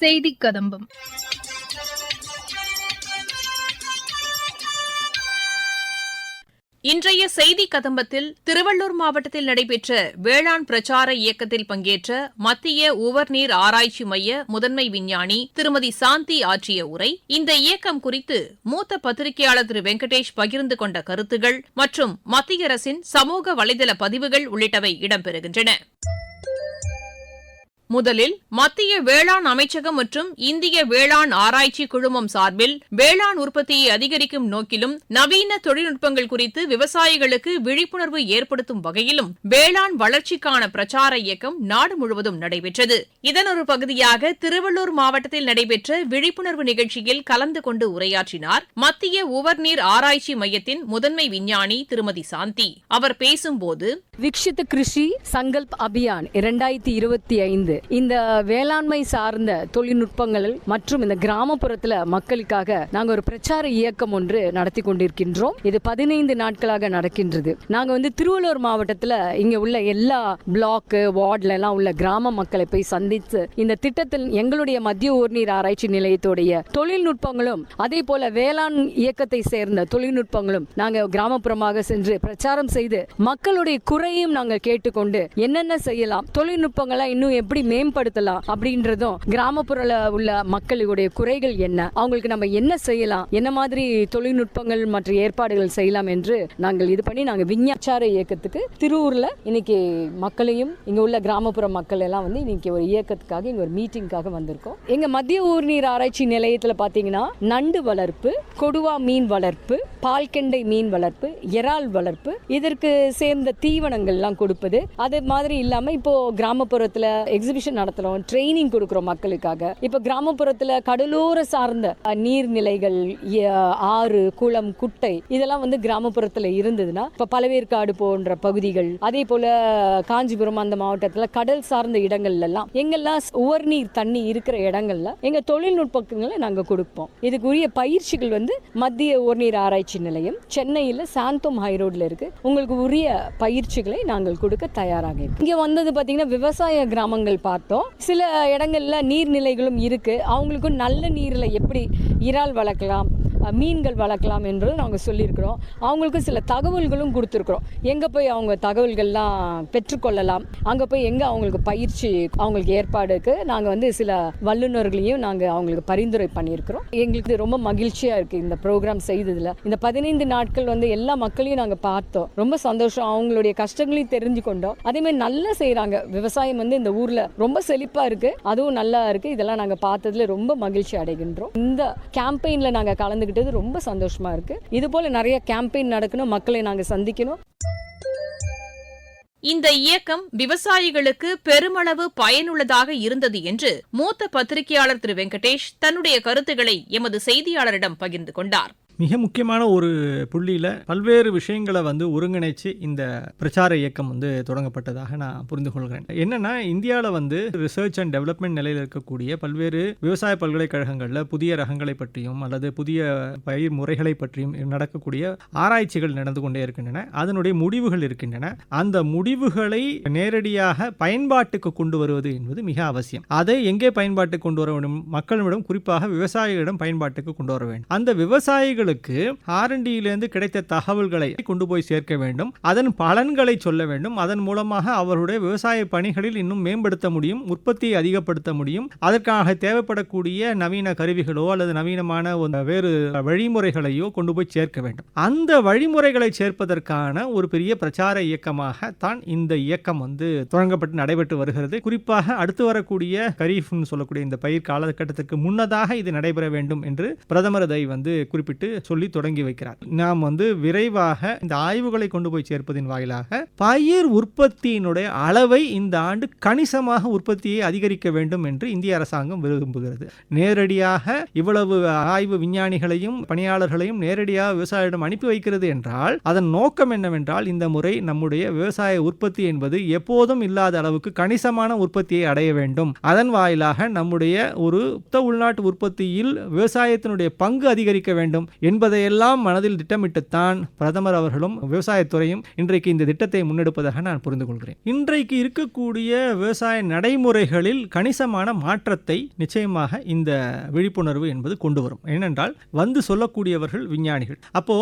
செய்தி கதம்பம். இன்றைய செய்தி கதம்பத்தில் திருவள்ளூர் மாவட்டத்தில் நடைபெற்ற வேளாண் பிரச்சார இயக்கத்தில் பங்கேற்ற மத்திய உவர்நீர் ஆராய்ச்சி மைய முதன்மை விஞ்ஞானி திருமதி சாந்தி ஆற்றிய உரை இந்த இயக்கம் குறித்து மூத்த பத்திரிகையாளர் திரு வெங்கடேஷ் பகிர்ந்து கொண்ட கருத்துகள் மற்றும் மத்திய அரசின் சமூக வலைதள பதிவுகள் உள்ளிட்டவை இடம்பெறுகின்றன. முதலில் மத்திய வேளாண் அமைச்சகம் மற்றும் இந்திய வேளாண் ஆராய்ச்சி குழுமம் சார்பில் வேளாண் உற்பத்தியை அதிகரிக்கும் நோக்கிலும் நவீன தொழில்நுட்பங்கள் குறித்து விவசாயிகளுக்கு விழிப்புணர்வு ஏற்படுத்தும் வகையிலும் வேளாண் வளர்ச்சிக்கான பிரச்சார இயக்கம் நாடு முழுவதும் நடைபெற்றது. இதன் ஒரு பகுதியாக திருவள்ளூர் மாவட்டத்தில் நடைபெற்ற விழிப்புணர்வு நிகழ்ச்சியில் கலந்து கொண்டு உரையாற்றினார் மத்திய உவர்நீர் ஆராய்ச்சி மையத்தின் முதன்மை விஞ்ஞானி திருமதி சாந்தி. அவர் பேசும்போது விக்ஷித் கிருஷி சங்கல்ப் அபியான் இரண்டாயிரத்தி இருபத்தி ஐந்து இந்த வேளாண்மை சார்ந்த தொழில்நுட்பங்கள் மற்றும் இந்த கிராமப்புறத்துல மக்களுக்காக நாங்க ஒரு பிரச்சார இயக்கம் ஒன்று நடத்தி கொண்டிருக்கின்றோம். இது பதினைந்து நாட்களாக நடக்கின்றது. நாங்க வந்து திருவள்ளூர் மாவட்டத்துல இங்க உள்ள எல்லா பிளாக் வார்டுல எல்லாம் உள்ள கிராம மக்களை போய் சந்தித்து இந்த திட்டத்தில் எங்களுடைய மத்திய ஊர்நீர் ஆராய்ச்சி நிலையத்துடைய தொழில்நுட்பங்களும் அதே போல வேளாண் இயக்கத்தை சேர்ந்த தொழில்நுட்பங்களும் நாங்க கிராமப்புறமாக சென்று பிரச்சாரம் செய்து மக்களுடைய குறையும் நாங்கள் கேட்டுக்கொண்டு என்னென்ன செய்யலாம் தொழில்நுட்பங்களை இன்னும் எப்படி மேம்படுத்தலாம் அப்படின்றதும் கிராமப்புற உள்ள மக்களுடைய குறைகள் என்ன? அவங்களுக்கு நம்ம என்ன செய்யலாம்? என்ன மாதிரி தொழில்நுட்பங்கள் மற்றும் ஏற்பாடுகள் செய்யலாம் என்று நாங்கள் இது பண்ணி நாங்கள் விஞ்ஞாச்சார இயக்கத்துக்கு திருவூர்ல இன்னைக்கு மக்களையும் இங்க உள்ள கிராமப்புற மக்கள் எல்லாம் வந்து இன்னைக்கு ஒரு இயக்கத்துக்காக இங்க ஒரு மீட்டிங்காக வந்திருக்கோம். எங்க மத்திய ஊர்நீர் ஆராய்ச்சி நிலையத்துல பாத்தீங்கன்னா நண்டு வளர்ப்பு கொடுவா மீன் வளர்ப்பு பால்கெண்டை மீன் வளர்ப்பு இறால் வளர்ப்பு இதற்கு சேர்ந்த தீவனங்கள்லாம் கொடுப்பது. அது மாதிரி இல்லாம இப்போ கிராமப்புறத்துல எக்ஸிபிஷன் நடத்துறோம் ட்ரைனிங் கொடுக்குறோம் மக்களுக்காக. இப்போ கிராமப்புறத்துல கடலோர சார்ந்த நீர்நிலைகள் ஆறு குளம் குட்டை இதெல்லாம் வந்து கிராமப்புறத்துல இருந்ததுன்னா இப்போ பழவேற்காடு போன்ற பகுதிகள் அதே போல காஞ்சிபுரம் அந்த மாவட்டத்துல கடல் சார்ந்த இடங்கள்ல எல்லாம் எங்கெல்லாம் உவர்நீர் தண்ணி இருக்கிற இடங்கள்ல எங்க தொழில்நுட்பங்களை நாங்க கொடுப்போம். இதுக்குரிய பயிற்சிகள் வந்து மத்திய உவர்நீர் ஆராய்ச்சி நிலையம் சென்னையில் சாந்தோம் ஹைரோடில் இருக்கு. உங்களுக்கு உரிய பயிற்சிகளை நாங்கள் கொடுக்க தயாராக இங்கே வந்தது பாத்தீங்கன்னா விவசாய கிராமங்கள் பார்த்தோம். சில இடங்கள்ல நீர்நிலைகளும் இருக்குது அவங்களுக்கும் நல்ல நீரில் எப்படி இறால் வளர்க்கலாம்? மீன்கள் வளர்க்கலாம் என்று நாங்கள் சொல்லியிருக்கிறோம். அவங்களுக்கு சில தகவல்களும் கொடுத்துருக்குறோம். எங்கே போய் அவங்க தகவல்கள்லாம் பெற்றுக்கொள்ளலாம்? அங்கே போய் எங்கே அவங்களுக்கு பயிற்சி அவங்களுக்கு ஏற்பாடுக்கு நாங்கள் வந்து சில வல்லுநர்களையும் நாங்கள் அவங்களுக்கு பரிந்துரை பண்ணியிருக்கிறோம். எங்களுக்கு ரொம்ப மகிழ்ச்சியாக இருக்குது இந்த ப்ரோக்ராம் செய்ததில். இந்த பதினைந்து நாட்கள் வந்து எல்லா மக்களையும் நாங்கள் பார்த்தோம். ரொம்ப சந்தோஷம். அவங்களுடைய கஷ்டங்களையும் தெரிஞ்சு கொண்டோம் அதேமாதிரி நல்லா செய்கிறாங்க விவசாயம் வந்து இந்த ஊரில் ரொம்ப செழிப்பாக இருக்குது அதுவும் நல்லா இருக்குது இதெல்லாம் நாங்கள் பார்த்ததுல ரொம்ப மகிழ்ச்சி அடைகின்றோம். இந்த கேம்பெயினில் நாங்கள் கலந்துக்கிட்டு அப்படின்றது ரொம்ப சந்தோஷமாக இருக்குது இது போல் நிறைய கேம்பெயின் நடக்கணும் மக்களை நாங்கள் சந்திக்கணும். இந்த இயக்கம் விவசாயிகளுக்கு பெருமளவு பயனுள்ளதாக இருந்தது என்று மூத்த பத்திரிகையாளர் திரு வெங்கடேஷ் தன்னுடைய கருத்துக்களை எமது செய்தியாளரிடம் பகிர்ந்து கொண்டார். மிக முக்கியமான ஒரு புள்ளியில் பல்வேறு விஷயங்களை வந்து ஒருங்கிணைச்சு இந்த பிரச்சார இயக்கம் வந்து தொடங்கப்பட்டதாக நான் புரிந்து கொள்கிறேன். என்னன்னா இந்தியாவில் வந்து ரிசர்ச் அண்ட் டெவலப்மெண்ட் நிலையில் இருக்கக்கூடிய பல்வேறு விவசாய பல்கலைக்கழகங்களில் புதிய ரகங்களை பற்றியும் அல்லது புதிய பயிர் முறைகளை பற்றியும் நடக்கக்கூடிய ஆராய்ச்சிகள் நடந்து கொண்டே இருக்கின்றன. அதனுடைய முடிவுகள் இருக்கின்றன. அந்த முடிவுகளை நேரடியாக பயன்பாட்டுக்கு கொண்டு வருவது என்பது மிக அவசியம். அதை எங்கே பயன்பாட்டுக்கு கொண்டு வர வேண்டும்? மக்களிடம் குறிப்பாக விவசாயிகளிடம் பயன்பாட்டுக்கு கொண்டு வர வேண்டும். அந்த மக்களுக்கு ஆர்என்டியிலிருந்து கிடைத்த தகவல்களை கொண்டு போய் சேர்க்க வேண்டும். அதன் பலன்களை சொல்ல வேண்டும். அதன் மூலமாக அவருடைய விவசாய பணிகளில் இன்னும் மேம்படுத்த முடியும் உற்பத்தியை அதிகப்படுத்த முடியும். அதற்காக தேவைப்படக்கூடிய நவீன கருவிகளோ அல்லது நவீனமான வேறு வழிமுறைகளையோ கொண்டு போய் சேர்க்க வேண்டும். அந்த வழிமுறைகளை சேர்ப்பதற்கான ஒரு பெரிய பிரச்சார இயக்கமாக தான் இந்த இயக்கம் வந்து தொடங்கப்பட்டு நடைபெற்று வருகிறது. குறிப்பாக அடுத்து வரக்கூடிய கரீஃப்னு சொல்லக்கூடிய இந்த பயிர் காலகட்டத்திற்கு முன்னதாக இது நடைபெற வேண்டும் என்று பிரதமர் இதை வந்து குறிப்பிட்டு சொல்லி தொடங்கி வைக்கிறார். நாம் வந்து விரைவாக இந்த ஆய்வுகளை கொண்டு போய் சேர்ப்பதின் வாயிலாக பயிர் உற்பத்தியினுடைய அளவை இந்த ஆண்டு கணிசமாக உற்பத்தியை அதிகரிக்க வேண்டும் என்று இந்திய அரசாங்கம் விரும்புகிறது. நேரடியாக இவ்வளவு ஆய்வு விஞ்ஞானிகளையும் பணியாளர்களையும் நேரடியாக விவசாயிடம் அனுப்பி வைக்கிறது என்றால் அதன் நோக்கம் என்னவென்றால் இந்த முறை நம்முடைய விவசாய உற்பத்தி என்பது எப்போதும் இல்லாத அளவுக்கு கணிசமான உற்பத்தியை அடைய வேண்டும். அதன் வாயிலாக நம்முடைய ஒரு உள்நாட்டு உற்பத்தியில் விவசாயத்தினுடைய பங்கு அதிகரிக்க வேண்டும். என்பதையெல்லாம் மனதில் திட்டமிட்டுத்தான் பிரதமர் அவர்களும் விவசாயத்துறையும் இன்றைக்கு இந்த திட்டத்தை முன்னெடுப்பதாக நான் புரிந்து கொள்கிறேன் இன்றைக்கு இருக்கக்கூடிய விவசாய நடைமுறைகளில் கணிசமான மாற்றத்தை நிச்சயமாக இந்த விழிப்புணர்வு என்பது கொண்டு வரும். ஏனென்றால் வந்து சொல்லக்கூடியவர்கள் விஞ்ஞானிகள். அப்போ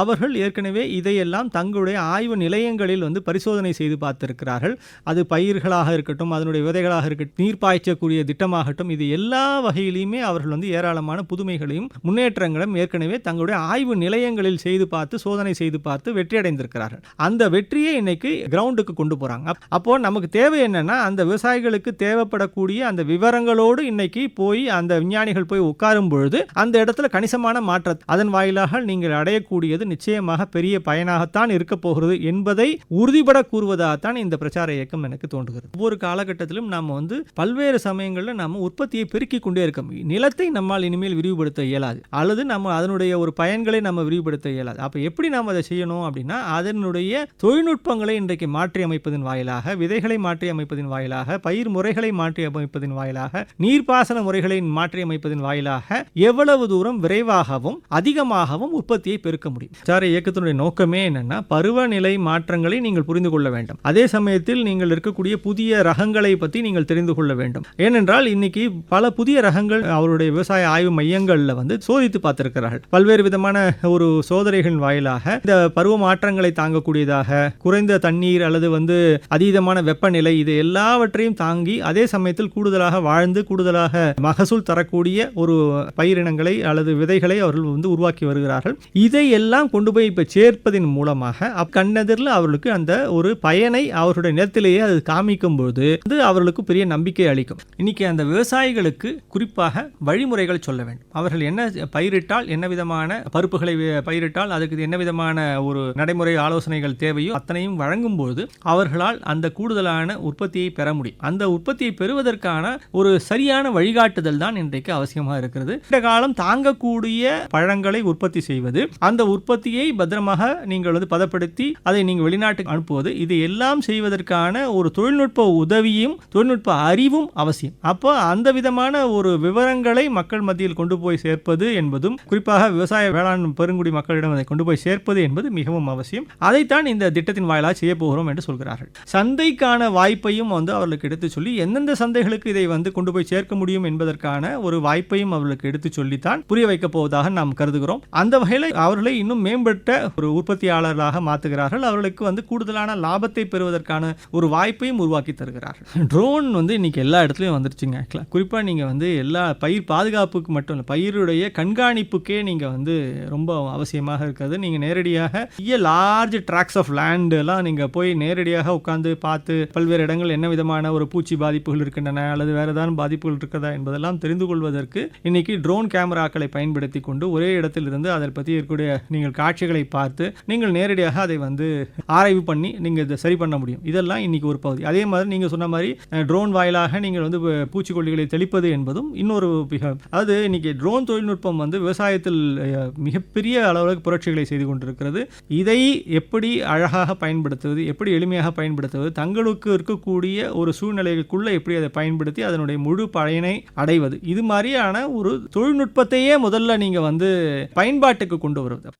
அவர்கள் ஏற்கனவே இதையெல்லாம் தங்களுடைய ஆய்வு நிலையங்களில் வந்து பரிசோதனை செய்து பார்த்திருக்கிறார்கள். அது பயிர்களாக இருக்கட்டும் அதனுடைய விதைகளாக இருக்கட்டும் நீர் பாய்ச்சக்கூடிய திட்டமாகட்டும் இது எல்லா வகையிலையுமே அவர்கள் வந்து ஏராளமான புதுமைகளையும் முன்னேற்றங்களும் ஏற்கனவே தங்களுடைய ஆய்வு நிலையங்களில் செய்து பார்த்து சோதனை செய்து பார்த்து வெற்றி அடைந்திருக்கிறார்கள். அந்த வெற்றியை இன்னைக்கு கிரவுண்டுக்கு கொண்டு போறாங்க. அப்போ நமக்கு தேவை என்னன்னா அந்த விவசாயிகளுக்கு தேவைப்படக்கூடிய அந்த விவரங்களோடு இன்னைக்கு போய் அந்த விஞ்ஞானிகள் போய் உட்காரும் பொழுது அந்த இடத்துல கணிசமான மாற்றம் அதன் வாயிலாக நீங்கள் அடையக்கூடியது நிச்சயமாக பெரிய பயனாகத்தான் இருக்க போகிறது என்பதை உறுதிபட கூறுவதாகத்தான் இந்த பிரச்சார இயக்கம் எனக்கு தோன்றுகிறது. ஒவ்வொரு காலகட்டத்திலும் நாம் வந்து பல்வேறு சமயங்களில் நாம் உற்பத்தியை பெருக்கிக் கொண்டே இருக்கோம் நிலத்தை நம்மால் இனிமேல் விரிவுபடுத்த இயலாது. அல்லது நம்ம அதனுடைய ஒரு பயன்களை நம்ம விரிவுபடுத்த இயலாது. அப்போ எப்படி நாம் அதை செய்யணும் அப்படின்னா அதனுடைய தொழில்நுட்பங்களை இன்றைக்கு மாற்றி அமைப்பதன் வாயிலாக விதைகளை மாற்றி அமைப்பதன் வாயிலாக பயிர் முறைகளை மாற்றி அமைப்பதன் வாயிலாக நீர்ப்பாசன முறைகளை மாற்றி அமைப்பதன் வாயிலாக எவ்வளவு தூரம் விரைவாகவும் அதிகமாகவும் உற்பத்தியை பெருக்க முடியும். சார இயக்கத்தினுடைய நோக்கமே என்னன்னா பருவநிலை மாற்றங்களை நீங்கள் புரிந்து கொள்ள வேண்டும். அதே சமயத்தில் நீங்கள் இருக்கக்கூடிய புதிய ரகங்களை பற்றி நீங்கள் தெரிந்து கொள்ள வேண்டும். ஏனென்றால் இன்னைக்கு பல புதிய ரகங்கள் அவருடைய விவசாய ஆய்வு மையங்களில் வந்து சோதித்து பார்த்திருக்கிறார்கள். பல்வேறு விதமான ஒரு சோதனைகளின் வாயிலாக இந்த பருவ மாற்றங்களை தாங்கக்கூடியதாக குறைந்த தண்ணீர் அல்லது வந்து அதீதமான வெப்பநிலை இது எல்லாவற்றையும் தாங்கி அதே சமயத்தில் கூடுதலாக வாழ்ந்து கூடுதலாக மகசூல் தரக்கூடிய ஒரு பயிரினங்களை அல்லது விதைகளை அவர்கள் வந்து உருவாக்கி வருகிறார்கள். இதையெல்லாம் கொண்டு போய் இப்போ சேர்ப்பதன் மூலமாக கண்ணெதிரில் அவர்களுக்கு அந்த ஒரு பயனை அவருடைய நிலத்திலேயே அது காமிக்கும் போது அது அவர்களுக்கு பெரிய நம்பிக்கை அளிக்கும். இன்னைக்கு அந்த விவசாயிகளுக்கு குறிப்பாக வழிமுறைகள் சொல்ல வேண்டும். அவர்கள் என்ன பயிரிட்டால் என்ன விதமான பருப்புகளை பயிரிட்டால் அதுக்கு என்ன விதமான ஒரு நடைமுறை ஆலோசனைகள் தேவையோ அத்தனையும் வழங்கும் போது அவர்களால் அந்த கூடுதலான உற்பத்தியை பெற முடியும். அந்த உற்பத்தியை பெறுவதற்கான ஒரு சரியான வழிகாட்டுதல் தான் இன்றைக்கு அவசியமாக இருக்கிறது. இந்த காலம் தாங்கக்கூடிய பழங்களை உற்பத்தி செய்வது அந்த உற்பத்தியை பத்திரமாக நீங்கள் வந்து பதப்படுத்தி அதை நீங்கள் வெளிநாட்டுக்கு அனுப்புவது இது எல்லாம் செய்வதற்கான ஒரு தொழில்நுட்ப உதவியும் தொழில்நுட்ப அறிவும் அவசியம். அப்போ அந்த விதமான ஒரு விவரங்களை மக்கள் மத்தியில் கொண்டு போய் சேர்ப்பது என்பதும் குறிப்பாக விவசாய வேளாண் பெருங்குடி மக்களிடம் அதை கொண்டு போய் சேர்ப்பது என்பது மிகவும் அவசியம். அதைத்தான் இந்த திட்டத்தின் வாயிலாக செய்ய போகிறோம் என்று சொல்கிறார்கள். சந்தைக்கான வாய்ப்பையும் வந்து அவர்களுக்கு எடுத்து சொல்லி எந்தெந்த சந்தைகளுக்கு இதை வந்து கொண்டு போய் சேர்க்க முடியும் என்பதற்கான ஒரு வாய்ப்பையும் அவர்களுக்கு எடுத்து சொல்லித்தான் புரிய வைக்கப் போவதாக நாம் கருதுகிறோம். அந்த வகையில் அவர்களை இன்னும் மேம்பட்ட ஒரு உற்பத்தியாளர்களாக மாற்றுகிறார்கள் அவர்களுக்கு வந்து கூடுதலான லாபத்தை பெறுவதற்கான ஒரு வாய்ப்பையும் உருவாக்கி தருகிறார்கள். ட்ரோன் வந்து இன்னைக்கு எல்லா இடத்துலையும் வந்துருச்சுங்க. ஆக்சுவலாக குறிப்பாக நீங்கள் வந்து எல்லா பயிர் பாதுகாப்புக்கு மட்டும் இல்லை பயிருடைய கண்காணிப்புக்கே நீங்கள் வந்து ரொம்ப அவசியமாக இருக்கிறது. நீங்கள் நேரடியாக லார்ஜ் ட்ராக்ஸ் ஆஃப் லேண்டெல்லாம் நீங்கள் போய் நேரடியாக உட்காந்து பார்த்து பல்வேறு இடங்கள் என்ன விதமான ஒரு பூச்சி பாதிப்புகள் இருக்கின்றன அல்லது வேறு ஏதாவது பாதிப்புகள் இருக்கிறதா என்பதெல்லாம் தெரிந்து கொள்வதற்கு இன்னைக்கு ட்ரோன் கேமராக்களை பயன்படுத்தி கொண்டு ஒரே இடத்திலிருந்து அதை பற்றி இருக்கக்கூடிய நீங்கள் காட்சிகளை பார்த்து நீங்கள் நேரடியாக அதை வந்து ஆராய்வு பண்ணி நீங்கள் இதை சரி பண்ண முடியும். இதெல்லாம் இன்னைக்கு ஒரு பகுதி. அதே மாதிரி நீங்கள் சொன்ன மாதிரி ட்ரோன் வாயிலாக நீங்கள் வந்து பூச்சிக்கொல்லிகளை தெளிப்பது என்பதும் இன்னொரு மிக அதாவது இன்னைக்கு ட்ரோன் தொழில்நுட்பம் வந்து விவசாயத்தில் மிகப்பெரிய அளவுக்கு புரட்சிகளை செய்து கொண்டிருக்கிறது. இதை எப்படி அழகாக பயன்படுத்துவது எப்படி எளிமையாக பயன்படுத்துவது தங்களுக்கு இருக்கக்கூடிய ஒரு சூழ்நிலைகளுக்குள்ளே எப்படி அதை பயன்படுத்தி அதனுடைய முழு பயனை அடைவது இது மாதிரியான ஒரு தொழில்நுட்பத்தையே முதல்ல நீங்கள் வந்து பயன்பாட்டுக்கு கொண்டு வருவது.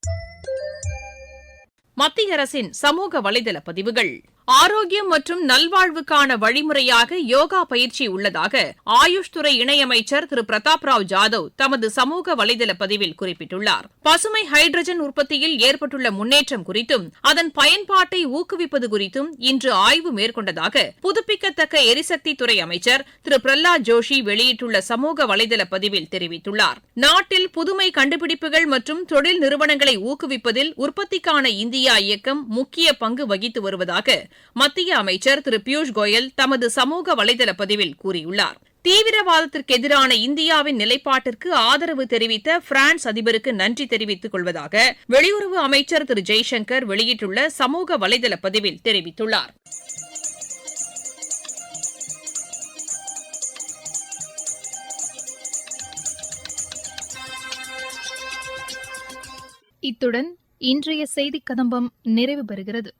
மத்திய அரசின் சமூக வலைதள பதிவுகள். ஆரோக்கியம் மற்றும் நல்வாழ்வுக்கான வழிமுறையாக யோகா பயிற்சி உள்ளதாக ஆயுஷ் துறை இணையமைச்சர் திரு. பிரதாப் ராவ் ஜாதவ் தமது சமூக வலைதள பதிவில் குறிப்பிட்டுள்ளார். பசுமை ஹைட்ரஜன் உற்பத்தியில் ஏற்பட்டுள்ள முன்னேற்றம் குறித்தும் அதன் பயன்பாட்டை ஊக்குவிப்பது குறித்தும் இன்று ஆய்வு மேற்கொண்டதாக புதுப்பிக்கத்தக்க எரிசக்தி துறை அமைச்சர் திரு. பிரஹ்லாத் ஜோஷி வெளியிட்டுள்ள சமூக வலைதள பதிவில் தெரிவித்துள்ளார். நாட்டில் புதுமை கண்டுபிடிப்புகள் மற்றும் தொழில் நிறுவனங்களை ஊக்குவிப்பதில் உற்பத்திக்கான இந்தியா இயக்கம் முக்கிய பங்கு வகித்து வருவதாக மத்திய அமைச்சர் திரு பியூஷ் கோயல் தமது சமூக வலைதள பதிவில் கூறியுள்ளார். தீவிரவாதத்திற்கு எதிரான இந்தியாவின் நிலைப்பாட்டிற்கு ஆதரவு தெரிவித்த பிரான்ஸ் அதிபருக்கு நன்றி தெரிவித்துக் கொள்வதாக வெளியுறவு அமைச்சர் திரு ஜெய்சங்கர் வெளியிட்டுள்ள சமூக வலைதள பதிவில் தெரிவித்துள்ளார். இத்துடன் இன்றைய செய்திக் கதம்பம் நிறைவு பெறுகிறது